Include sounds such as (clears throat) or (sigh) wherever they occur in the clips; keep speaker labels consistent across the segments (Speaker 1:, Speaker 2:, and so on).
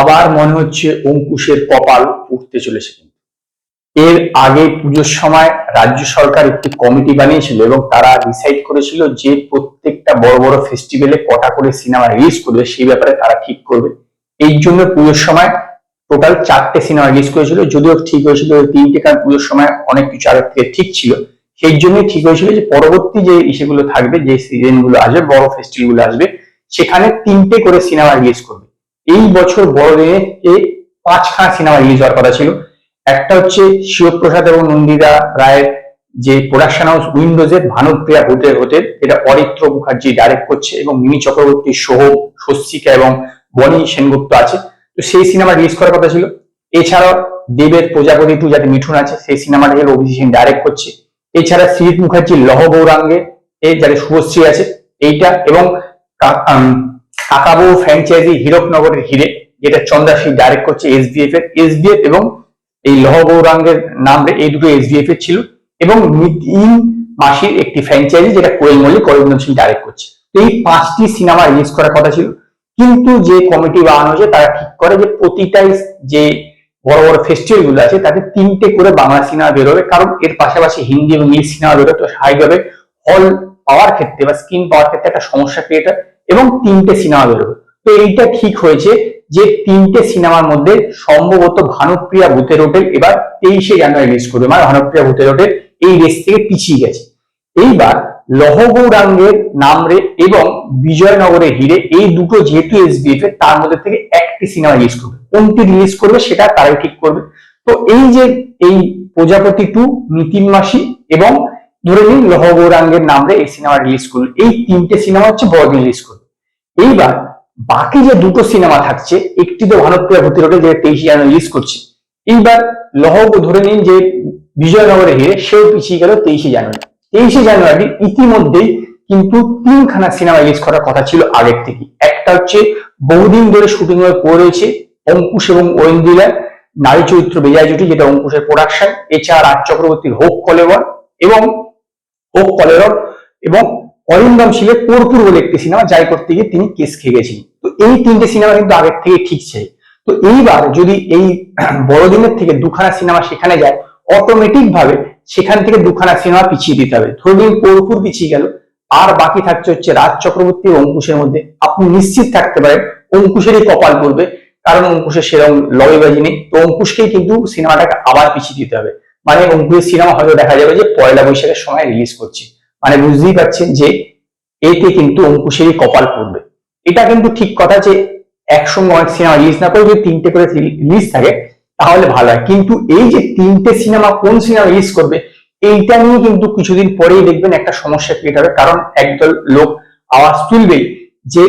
Speaker 1: আবার মনে হচ্ছে অঙ্কুশের কপাল উঠতে চলেছে এর আগে পুজোর সময় রাজ্য সরকার একটি কমিটি বানিয়েছিল এবং তারা ডিসাইড করেছিল যে প্রত্যেকটা বড় বড় ফেস্টিভ্যালে কটা করে সিনেমা রিলিজ করবে, সেই ব্যাপারে তারা ঠিক করবে। এই জন্য পুজোর সময় টোটাল চারটে সিনেমা রিলিজ করেছিল, যদিও ঠিক হয়েছিল তিনটে, কারণ পুজোর সময় অনেক কিছু আগের থেকে ঠিক ছিল। সেই জন্য ঠিক হয়েছিল যে পরবর্তী যে ইসেগুলো থাকবে, যে সিজনগুলো আসবে, বড় ফেস্টিভ্যালগুলো আসবে, সেখানে তিনটে করে সিনেমা রিলিজ করবে। এই বছর বড়দিনে পাঁচখানা সিনেমা রিলিজ হওয়ার কথা ছিল। একটা হচ্ছে শিবপ্রসাদ এবং নন্দিতা রায়ের যে প্রোডাকশন হাউস উইন্ডোজের ভানুপ্রিয়া ভূতের হোটেল এটা অরিত্র মুখার্জি ডাইরেক্ট করছে এবং মিমি চক্রবর্তী, সোহম, স্বস্তিকা এবং বনি সেনগুপ্ত আছে। তো সেই সিনেমা রিলিজ করার কথা ছিল। এছাড়াও দেবের প্রজাপতি টু যাতে মিঠুন আছে, সেই সিনেমাটা এর অভিজিৎ সিং ডাইরেক্ট করছে। এছাড়া শ্রীজিৎ মুখার্জির লহ গৌরাঙ্গে এই যাতে শুভশ্রী আছে, এইটা এবং কাকাবু ফ্র্যাঞ্চাইজি হীরকনগরের হিরে, যেটা চন্দ্রাশী ডাইরেক্ট করছে এসবিএফ এর। এসবিএফ এবং এই লহ গৌরাঙ্গের নাম এই দুটো এসবিএফ এর ছিল। এবং নিতিন মাসির একটি ফ্র্যাঞ্চাইজি যেটা কোয়েল মল্লিক অরিন্দম সিং ডাইরেক্ট করছে। এই পাঁচটি সিনেমা রিলিজ করার কথা ছিল। কিন্তু যে কমিটি বানানো হয়েছে, তারা ঠিক করে যে প্রতিটাই যে বড় বড় ফেস্টিভ্যালগুলো আছে, তাতে তিনটে করে বাংলা সিনেমা বেরোবে। কারণ এর পাশাপাশি হিন্দি এবং ইংলিশ সিনেমা বেরোবে তো স্বাভাবিকভাবে হল পাওয়ার ক্ষেত্রে বা স্ক্রিন পাওয়ার ক্ষেত্রে একটা সমস্যা ক্রিয়েট হয়। এবং তিনটে সিনেমা বেরোবে তো এইটা ঠিক হয়েছে যে তিনটে সিনেমার মধ্যে সম্ভবত ভানুপ্রিয়া ভূতের হোটেল এবার তেইশে জানুয়ারি রিলিজ করবে। মানে ভানুপ্রিয়া ভূতের হোটেল এই রেস থেকে পিছিয়ে গেছে। এইবার লহগৌরাঙ্গের নামরে এবং বিজয়নগরের হিরে এই দুটো যেহেতু এসবিএফ এর, তার মধ্যে থেকে একটি সিনেমা রিলিজ করবে। কোনটি রিলিজ করবে সেটা তারাই ঠিক করবে। তো এই যে এই প্রজাপতি টু নিতিন মাসি এবং ধরে নিন লহগৌরাঙ্গের নামরে এই সিনেমা রিলিজ করল। এই তিনটে সিনেমা হচ্ছে বড়দিন রিলিজ করবে এইবার বাকি যে দুটো সিনেমা থাকছে, একটি তো ভানুপ্রিয়া ভূতি রোডে যে তেইশে জানুয়ারি রিলিজ করছে, এইবার লহগ ধরে নিন যে বিজয়নগরের হিরে সেও পিছিয়ে গেল তেইশে জানুয়ারি। তেইশে জানুয়ারি ইতিমধ্যেই কিন্তু তিনখানা সিনেমা রিলিজ করার কথা ছিল আগের থেকে একটা হচ্ছে বহুদিন ধরে শুটিং এর পড়েছে অঙ্কুশ এবং ঐন্দিলার নারী চরিত্র বেজায় জুটি, যেটা অঙ্কুশের প্রোডাকশন এছাড়া রাজ চক্রবর্তীর হোক কলেবর এবং হোক কলেবর এবং অরিন্দম শিলের কর্পূর বলে একটি সিনেমা যাই করতে গিয়ে তিনি কেস খেয়ে গেছিলেন তো এই তিনটে সিনেমা কিন্তু আগের থেকে ঠিক তো এইবার যদি এই (clears throat) বড়দিনের থেকে দুখানা সিনেমা সেখানে যায় অটোমেটিক ভাবে সেখান থেকে দুখানা সিনেমা পিছিয়ে দিতে হবে। ধরুন কর্পূর পিছিয়ে গেল, আর বাকি থাকছে হচ্ছে রাজ চক্রবর্তী অঙ্কুশের মধ্যে। আপনি নিশ্চিত থাকতে পারেন, অঙ্কুশেরই কপাল করবে কারণ অঙ্কুশের সেরকম লবিবাজি নেই। তো অঙ্কুশকেই কিন্তু সিনেমাটাকে আবার পিছিয়ে দিতে হবে। মানে অঙ্কুশের সিনেমা হয়তো দেখা যাবে যে পয়লা বৈশাখের সময় রিলিজ করছে। মানে বুঝতেই পারছেন যে এতে কিন্তু অঙ্কুশেরই কপাল পড়বে। এটা কিন্তু ঠিক কথা যে একসঙ্গে অনেক সিনেমা রিলিজ না করে যদি তিনটে করে রিলিজ থাকে, তাহলে ভালো হয়। কিন্তু এই যে তিনটে সিনেমা কোন সিনেমা রিলিজ করবে, এইটা নিয়ে কিন্তু কিছুদিন পরেই দেখবেন একটা সমস্যা ক্রিয়েট হবে। কারণ একদল লোক আওয়াজ তুলবেই যে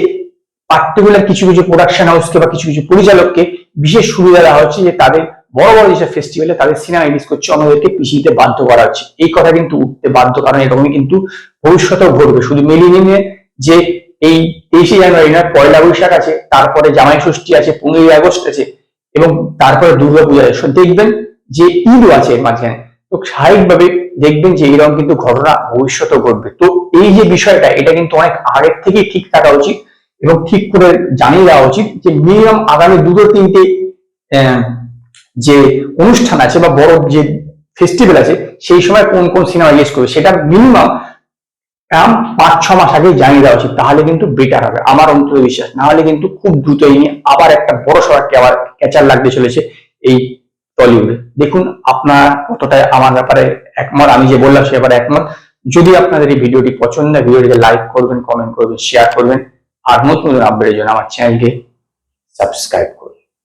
Speaker 1: পার্টিকুলার কিছু কিছু প্রোডাকশন হাউসকে বা কিছু কিছু পরিচালককে বিশেষ সুবিধা দেওয়া হচ্ছে যে তাদের বড় বড় যেসব ফেস্টিভ্যালে তাদের সিনেমা রিলিজ করছে অন্যদেরকে পিছিয়ে বাধ্য করা হচ্ছে এই কথা কিন্তু উঠতে বাধ্য, কারণ এরকমই কিন্তু ভবিষ্যতেও ঘটবে। শুধু মিলিয়ে যে এই তেইশে জানুয়ারি না পয়লা বৈশাখ আছে, তারপরে জামাই ষষ্ঠী আছে, পনেরোই আগস্ট আছে, এবং তারপরে দুর্গাপূজা আছে। দেখবেন যে ঈদও আছে এর মাঝখানে। তো স্বাভাবিকভাবে দেখবেন যে এরকম কিন্তু ঘটনা ভবিষ্যতেও ঘটবে। তো এই যে বিষয়টা, এটা কিন্তু অনেক আগের থেকে ঠিক থাকা উচিত এবং ঠিক করে জানিয়ে দেওয়া উচিত যে মিনিমাম আগামী দুটো তিনটে যে অনুষ্ঠান আছে বা বড় যে ফেস্টিভ্যাল আছে, সেই সময় কোন কোন সিনেমা রিলিজ করবে, সেটা মিনিমাম পাঁচ, ছ মাস আগে জানিয়ে দেওয়া উচিত। তাহলে কিন্তু বেটার হবে, আমার অন্তত বিশ্বাস। না হলে কিন্তু খুব দ্রুত এই নিয়ে আবার একটা বড় সড়ককে আবার ক্যাচার লাগতে চলেছে এই টলিউডে দেখুন, আপনার কতটা আমার ব্যাপারে একমত, আমি যে বললাম সে ব্যাপারে একমত। যদি আপনাদের এই ভিডিওটি পছন্দ হয়, ভিডিওটিকে লাইক করবেন কমেন্ট করবেন শেয়ার করবেন, আর নতুন নতুন আপডেটের জন্য আমার চ্যানেলকে সাবস্ক্রাইব করবেন